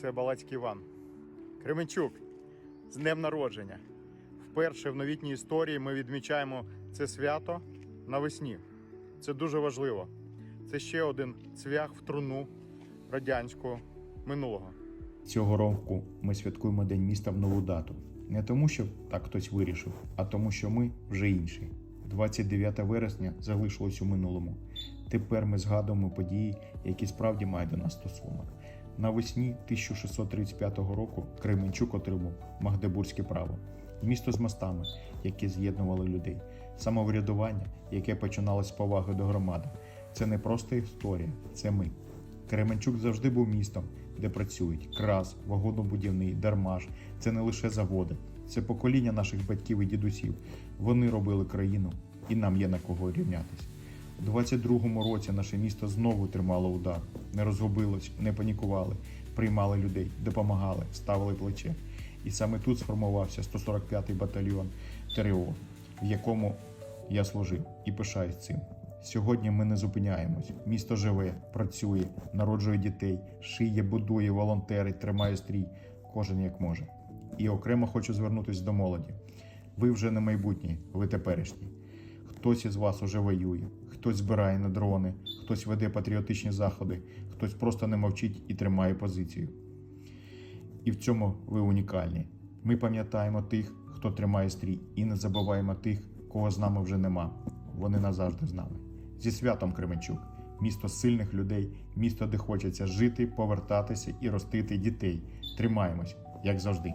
це Балацький Іван. Кременчук, з днем народження. Вперше в новітній історії ми відмічаємо це свято навесні. Це дуже важливо. Це ще один цвях в труну радянського минулого. Цього року ми святкуємо День міста в нову дату. Не тому, що так хтось вирішив, а тому, що ми вже інші. 29 вересня залишилось у минулому. Тепер ми згадуємо події, які справді мають до нас стосунок. Навесні 1635 року Кременчук отримав Магдебурзьке право, місто з мостами, які з'єднували людей, самоврядування, яке починалось з поваги до громади. Це не просто історія, це ми. Кременчук завжди був містом, де працюють крас, вагонобудівний, дармаш. Це не лише заводи, це покоління наших батьків і дідусів. Вони робили країну, і нам є на кого рівнятись. У 22-му році наше місто знову тримало удар, не розгубилось, не панікували, приймали людей, допомагали, ставили плече. І саме тут сформувався 145-й батальйон ТРО, в якому я служив і пишаюсь цим. Сьогодні ми не зупиняємось. Місто живе, працює, народжує дітей, шиє, будує, волонтерить, тримає стрій, кожен як може. І окремо хочу звернутися до молоді. Ви вже не майбутні, ви теперішні. Хтось із вас уже воює, хтось збирає на дрони, хтось веде патріотичні заходи, хтось просто не мовчить і тримає позицію. І в цьому ви унікальні. Ми пам'ятаємо тих, хто тримає стрій, і не забуваємо тих, кого з нами вже нема. Вони назавжди з нами. Зі святом Кременчук, місто сильних людей, місто, де хочеться жити, повертатися і ростити дітей. Тримаємось, як завжди.